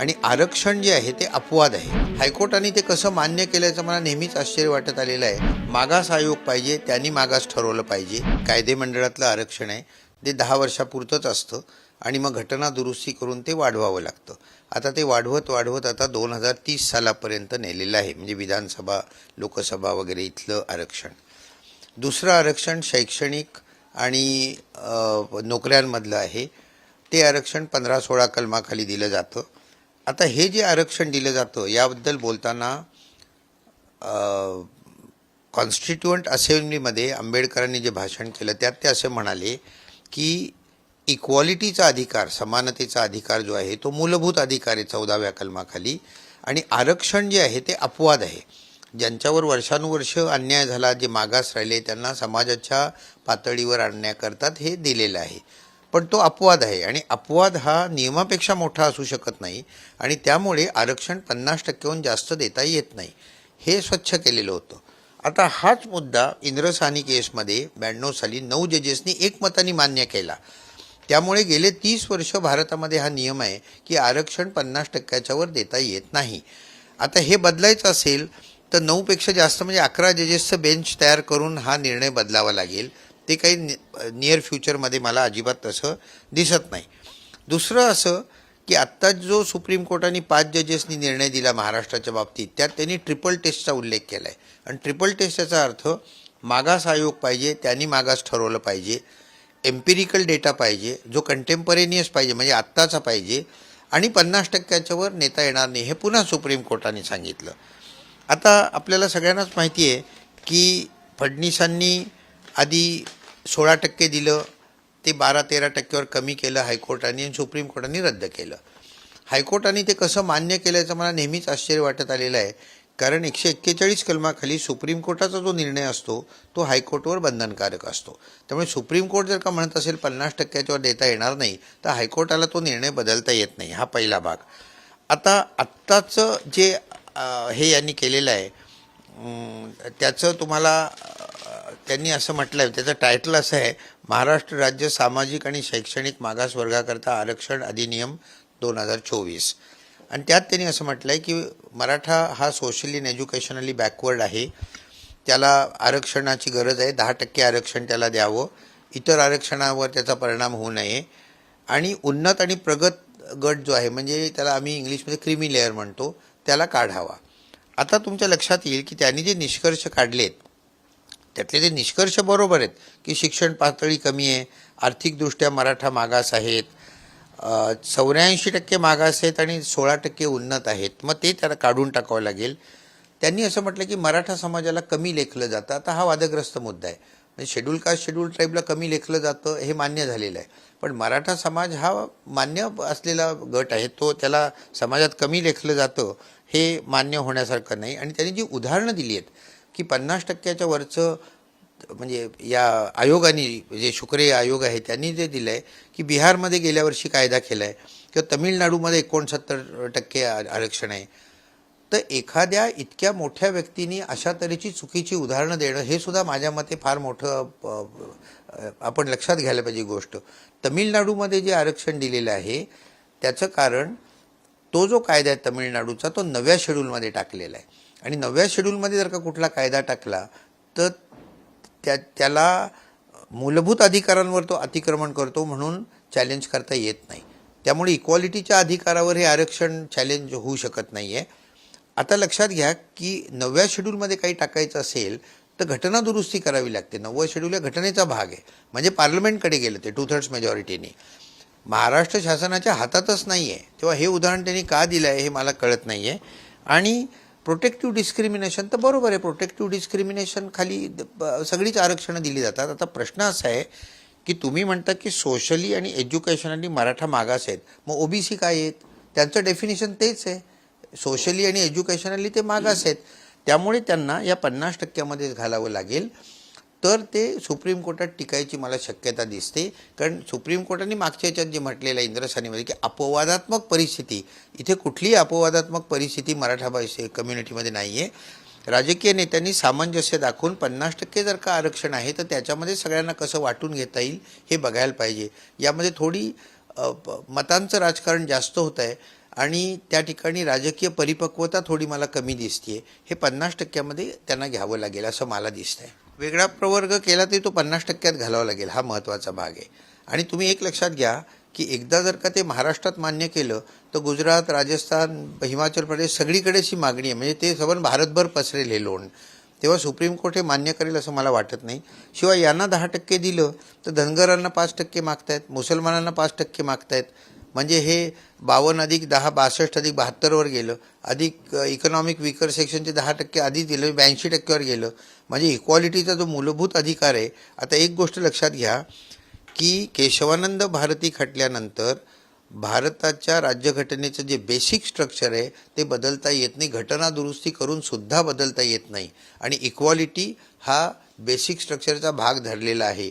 आणि आरक्षण जे आहे ते अपवाद आहे. हायकोर्टाने ते कसं मान्य केल्याचं मला नेहमीच आश्चर्य वाटत आलेलं आहे. मागास आयोग पाहिजे त्यांनी मागास ठरवलं पाहिजे. कायदे मंडळातलं आरक्षण आहे ते दहा वर्षापुरतंच असतं आणि मग घटना दुरुस्ती करून ते वाढवावं लागतं. आता ते वाढवत वाढवत आता दोन हजार तीस सालापर्यंत नेलेलं आहे म्हणजे विधानसभा लोकसभा वगैरे इथलं आरक्षण. दुसरं आरक्षण शैक्षणिक आणि नोकऱ्यांमधलं आहे. ते आरक्षण पंधरा सोळा कलमाखाली दिलं जातं. आता हे जे आरक्षण दिलं जातं याबद्दल बोलताना कॉन्स्टिट्युअंट असेंब्लीमध्ये आंबेडकरांनी जे भाषण केलं त्यात ते असे म्हणाले की इक्वॉलिटीचा अधिकार समानतेचा अधिकार जो आहे तो मूलभूत अधिकार आहे चौदाव्या कलमाखाली. आणि आरक्षण जे आहे ते अपवाद आहे. ज्यांच्यावर वर्षानुवर्ष अन्याय झाला जे मागास राहिले त्यांना समाजाच्या पातळीवर आणण्याकरतात हे दिलेलं आहे. पण तो अपवाद आहे. आणि अपवाद हा नियमापेक्षा मोठा असू शकत नाही आणि त्यामुळे आरक्षण पन्नास टक्क्याहून जास्त देता येत नाही. हे स्वच्छ केलेलं होतं. आता हाच मुद्दा इंद्रसानी केसमध्ये ब्याण्णव साली नऊ जजेसनी एकमताने मान्य केला. त्यामुळे गेले तीस वर्ष भारतामध्ये हा नियम आहे की आरक्षण पन्नास टक्क्याच्यावर देता येत नाही. आता हे बदलायचं असेल तर नऊपेक्षा जास्त म्हणजे अकरा जजेसचं बेंच तयार करून हा निर्णय बदलावा लागेल. ते काही नियर फ्युचरमध्ये मला अजिबात तसं दिसत नाही. दुसरं असं की आत्ता जो सुप्रीम कोर्टाने पाच जजेसनी निर्णय दिला महाराष्ट्राच्या बाबतीत त्यात त्यांनी ट्रिपल टेस्टचा उल्लेख केला आहे आणि ट्रिपल टेस्ट याचा अर्थ मागास आयोग पाहिजे त्यांनी मागास ठरवलं पाहिजे एम्पिरिकल डेटा पाहिजे जो कंटेम्परेनियस पाहिजे म्हणजे आत्ताचा पाहिजे आणि पन्नास टक्क्याच्यावर नेता येणार नाही हे पुन्हा सुप्रीम कोर्टाने सांगितलं. आता आपल्याला सगळ्यांनाच माहिती आहे की फडणीसांनी आधी सोळा टक्के दिलं ते बारा तेरा टक्क्यावर कमी केलं हायकोर्टाने आणि सुप्रीम कोर्टाने रद्द केलं. हायकोर्टाने ते कसं मान्य केल्याचं मला नेहमीच आश्चर्य वाटत आलेलं आहे. कारण एकशे एक्केचाळीस कलमाखाली सुप्रीम कोर्टाचा जो निर्णय असतो तो हायकोर्टवर बंधनकारक असतो. त्यामुळे सुप्रीम कोर्ट जर का म्हणत असेल पन्नास टक्क्याच्यावर देता येणार नाही तर हायकोर्टाला तो निर्णय बदलता येत नाही हा पहिला भाग. आता आत्ताचं जे हे यांनी केलेलं आहे त्याचं तुम्हाला त्यांनी असं म्हटलं आहे त्याचं टायटल असं आहे महाराष्ट्र राज्य सामाजिक आणि शैक्षणिक मागासवर्गाकरता आरक्षण अधिनियम दोन हजार चोवीस. आणि त्यात त्यांनी असं म्हटलं आहे की मराठा हा सोशली अँड एज्युकेशनली बॅकवर्ड आहे. त्याला आरक्षणाची गरज आहे. दहा टक्के आरक्षण त्याला द्यावं. इतर आरक्षणावर त्याचा परिणाम होऊ नये. आणि उन्नत आणि प्रगत गट जो आहे म्हणजे त्याला आम्ही इंग्लिशमध्ये क्रिमी लेअर म्हणतो त्याला काढावा. आता तुमच्या लक्षात येईल की त्यांनी जे निष्कर्ष काढलेत त्यातले ते निष्कर्ष बरोबर आहेत की शिक्षण पातळी कमी आहे आर्थिकदृष्ट्या मराठा मागास आहेत चौऱ्याऐंशी टक्के मागास आहेत आणि सोळा टक्के उन्नत आहेत. मग ते त्याला काढून टाकावं लागेल. त्यांनी असं म्हटलं की मराठा समाजाला कमी लेखलं जातं. आता हा वादग्रस्त मुद्दा आहे. म्हणजे शेड्यूल कास्ट शेड्यूल ट्राईबला कमी लेखलं जातं हे मान्य झालेलं आहे. पण मराठा समाज हा मान्य असलेला गट आहे तो त्याला समाजात कमी लेखलं जातं हे मान्य होण्यासारखं नाही. आणि त्यांनी जी उदाहरणं दिली आहेत की पन्नास टक्क्याच्या वरचं म्हणजे या आयोगाने जे शुक्रे आयोग आहे त्यांनी जे दिलं आहे की बिहारमध्ये गेल्या वर्षी कायदा केला आहे किंवा तमिळनाडूमध्ये एकोणसत्तर टक्के आरक्षण आहे. तर एखाद्या इतक्या मोठ्या व्यक्तीने अशा तऱ्हेची चुकीची उदाहरणं देणं हे सुद्धा माझ्या मते फार मोठं आपण लक्षात घ्यायला पाहिजे गोष्ट. तमिळनाडूमध्ये जे आरक्षण दिलेलं आहे त्याचं कारण तो जो कायदा आहे तमिळनाडूचा तो नव्या शेड्यूलमध्ये टाकलेला आहे. आणि नव्या शेड्यूलमध्ये जर का कुठला कायदा टाकला तर त्या त्याला मूलभूत अधिकारांवर तो अतिक्रमण करतो म्हणून चॅलेंज करता येत नाही. त्यामुळे इक्वालिटीच्या अधिकारावर हे आरक्षण चॅलेंज होऊ शकत नाही आहे आता लक्षात घ्या की नवव्या शेड्यूलमध्ये काही टाकायचं असेल तर घटना दुरुस्ती करावी लागते. नववं शेड्यूल या घटनेचा भाग आहे. म्हणजे पार्लमेंटकडे गेलं ते टू थर्ड्स मेजॉरिटीने महाराष्ट्र शासनाच्या हातातच नाही आहे तेव्हा हे उदाहरण त्यांनी का दिलं आहे हे मला कळत नाही आहे आणि प्रोटेक्टिव्ह डिस्क्रिमिनेशन तर बरोबर आहे. प्रोटेक्टिव्ह डिस्क्रिमिनेशन खाली सगळीच आरक्षणं दिली जातात. आता प्रश्न असा आहे की तुम्ही म्हणता की सोशली आणि एज्युकेशनली मराठा मागास आहेत. मग ओबीसी काय आहेत? त्यांचं डेफिनेशन तेच आहे. सोशली आणि एज्युकेशनली ते मागास आहेत. त्यामुळे त्यांना या पन्नास टक्क्यामध्येच घालावं लागेल. तर ते सुप्रीम कोर्टात टिकायची मला शक्यता दिसते. कारण सुप्रीम कोर्टाने मागच्या याच्यात जे म्हटलेलं आहे इंद्रसानीमध्ये की अपवादात्मक परिस्थिती इथे कुठलीही अपवादात्मक परिस्थिती मराठा भाषे कम्युनिटीमध्ये नाही आहे राजकीय नेत्यांनी सामंजस्य दाखवून पन्नास टक्के जर का आरक्षण आहे तर त्याच्यामध्ये सगळ्यांना कसं वाटून घेता येईल हे बघायला पाहिजे. यामध्ये थोडी मतांचं राजकारण जास्त होत आहे आणि त्या ठिकाणी राजकीय परिपक्वता थोडी मला कमी दिसते हे पन्नास टक्क्यामध्ये त्यांना घ्यावं लागेल असं मला दिसतंय. वेगळा प्रवर्ग केला तरी तो पन्नास टक्क्यात घालावा लागेल हा महत्त्वाचा भाग आहे. आणि तुम्ही एक लक्षात घ्या की एकदा जर का ते महाराष्ट्रात मान्य केलं तर गुजरात राजस्थान हिमाचल प्रदेश सगळीकडेच ही मागणी आहे. म्हणजे ते सबन भारतभर पसरेल हे लोन. तेव्हा सुप्रीम कोर्ट हे मान्य करेल असं मला वाटत नाही. शिवाय यांना दहा टक्के दिलं तर धनगरांना पाच टक्के मागतायत मुसलमानांना पाच टक्के मागतायत. म्हणजे हे बावन्न अधिक दहा बासष्ट अधिक बहात्तरवर गेलं. अधिक इकॉनॉमिक विकर सेक्शनचे दहा टक्के आधी दिलं ब्याऐंशी टक्क्यावर गेलं. म्हणजे इक्वालिटीचा म्हणजे जो मूलभूत अधिकार आहे आता एक गोष्ट लक्षात घ्या की केशवानंद भारती खटल्यानंतर भारताच्या राज्यघटनेचं जे बेसिक स्ट्रक्चर आहे ते बदलता येत नाही. घटना दुरुस्ती करूनसुद्धा बदलता येत नाही. आणि इक्वालिटी हा बेसिक स्ट्रक्चरचा भाग धरलेला आहे.